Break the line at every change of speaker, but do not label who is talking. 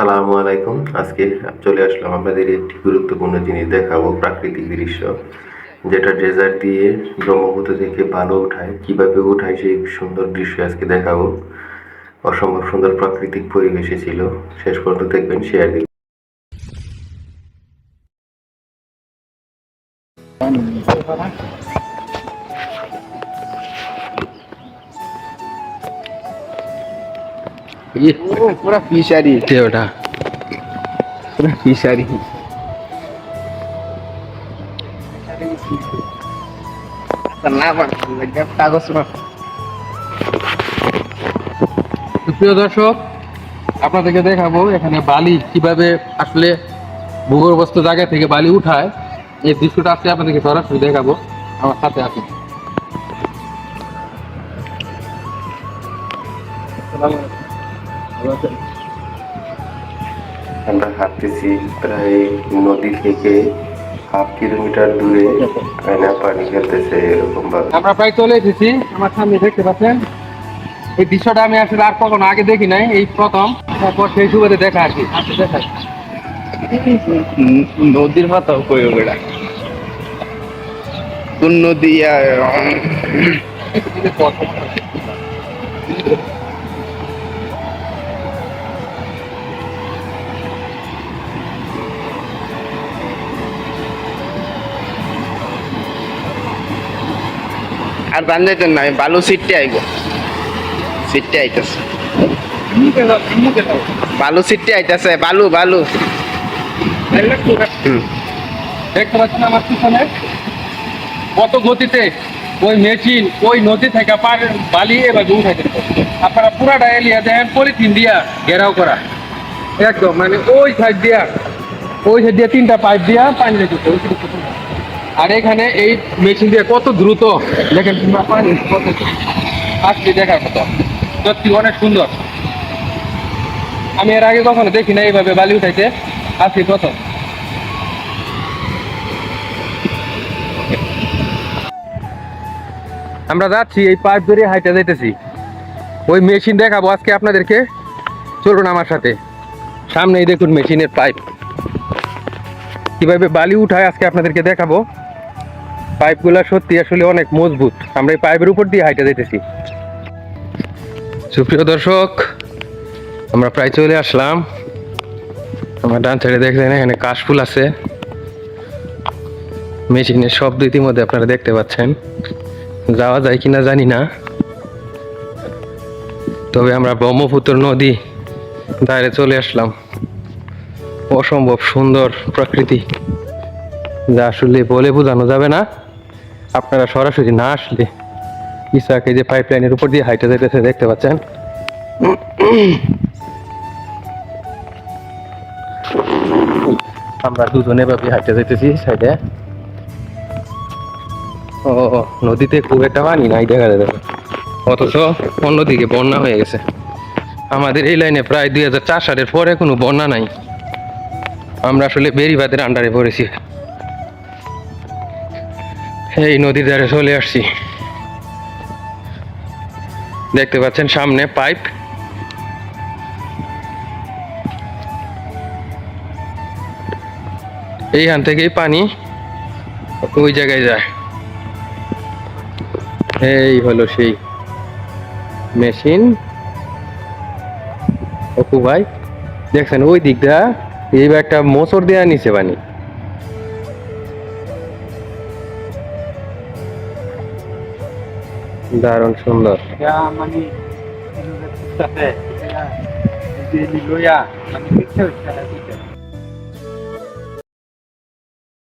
সালামু আলাইকুম। আজকে চলে আসলাম। আপনাদের একটি গুরুত্বপূর্ণ জিনিস দেখাবো, প্রাকৃতিক দৃশ্য। যেটা ডেজার্ট দিয়ে ব্রহ্মপুত্র থেকে বালু উঠায়, কীভাবে উঠায় সেই সুন্দর দৃশ্য আজকে দেখাবো। অসম্ভব সুন্দর প্রাকৃতিক পরিবেশে ছিল। শেষ পর্যন্ত দেখবেন শেয়ার দিন
पूरा फिशरी
ওটা
पूरा फिशरी কাগজ
প্রিয় দর্শক আপনাদেরকে দেখাবো এখানে বালি কিভাবে আসলে ভূগর্ভস্থ জায়গা থেকে বালি উঠায় এই দৃশ্যটা আসলে আপনাদেরকে সরাসরি দেখাবো আমার সাথে
আমরা হাঁটতেছি প্রায় নদী থেকে হাফ কিলোমিটার দূরে আয়না পানি ফেলতেছে এরকম ভাবে।
আমরা প্রায় চলে এসেছি আমার সামনে দেখতে পাচ্ছেন। এই দৃশ্যটা আমি আসলে আর কখনো আগে দেখি নাই এই প্রথম। তারপর সেই সুবাদে দেখা আর কি আসলে দেখাই
নদীর মাথা কই ওটা কোন নদী আর বান যাইতেন না আমি বালু সিটতে আইব। সিটতে আইতেছে। বালু সিটতে আইতেছে, বালু বালু।
দেখতে পাচ্ছেন আমার পিছনে কত গতিতে ওই মেশিন ওই নদী থেকে পার বালি এভাবে উঠাইতে আপনারা পুরাটা এলিয়া দেখেন পলিথিন দিয়া ঘেরাও করা। একদম মানে ওই সাইড দিয়া, ওই সাইড দিয়া তিনটা পাইপ দিয়া পানি পরিমাণে। আর এখানে এই মেশিন দিয়ে কত দ্রুত, দেখেন কত আসছে দেখার মতো। সত্যি অনেক সুন্দর। আমি এর আগে কখনো দেখি না এইভাবে বালি উঠাইতে। আসি প্রথম। আমরা যাচ্ছি, এই পাইপ ধরে হাইটা যাইতেছি। ওই মেশিন দেখাবো আজকে আপনাদেরকে। চলুন আমার সাথে। সামনেই দেখুন মেশিনের পাইপ। কীভাবে বালি উঠায় আজকে আপনাদেরকে দেখাবো। পাইপগুলা সত্যি আসলে অনেক মজবুত। আমরা এই পাইপের উপর দিয়ে হাইটা যাইতেছি। সুপ্রিয় দর্শক, আমরা প্রায় চলে আসলাম। আমার ডান সাইডে দেখলেন, এখানে কাশফুল আছে। মেশিনের শব্দ ইতিমধ্যে আপনারা দেখতে পাচ্ছেন। যাওয়া যায় কিনা জানি না। তবে আমরা ব্রহ্মপুত্র নদী ধারে চলে আসলাম। অসম্ভব সুন্দর প্রকৃতি, যা আসলে বলে বোঝানো যাবে না। আপনারা সরাসরি না আসলে ইসাকে যে পাইপ লাইনের উপর দিয়ে হাইটে যেতেছে দেখতে পাচ্ছেন? আমরা দুজনে ভাবে হাইটে যেতেছি সাইডে। ও, নদীতে খুব একটা পানি নাই, দেখা দেখো। অথচ অন্যদিকে বন্যা হয়ে গেছে। আমাদের এই লাইনে প্রায় দুই হাজার চার সালের পরে কোনো বন্যা নাই। আমরা আসলে বেরিবাদের আন্ডারে পড়েছি। এই নদীর ধারে চলে আসছি। দেখতে পাচ্ছেন সামনে পাইপ। এইখান থেকেই পানি ওই জায়গায় যায়। এই হলো সেই মেশিন। অপু ভাই, দেখছেন ওই দিকটা, এই একটা মোচর দেওয়া নিচে পানি। দারুণ সুন্দর।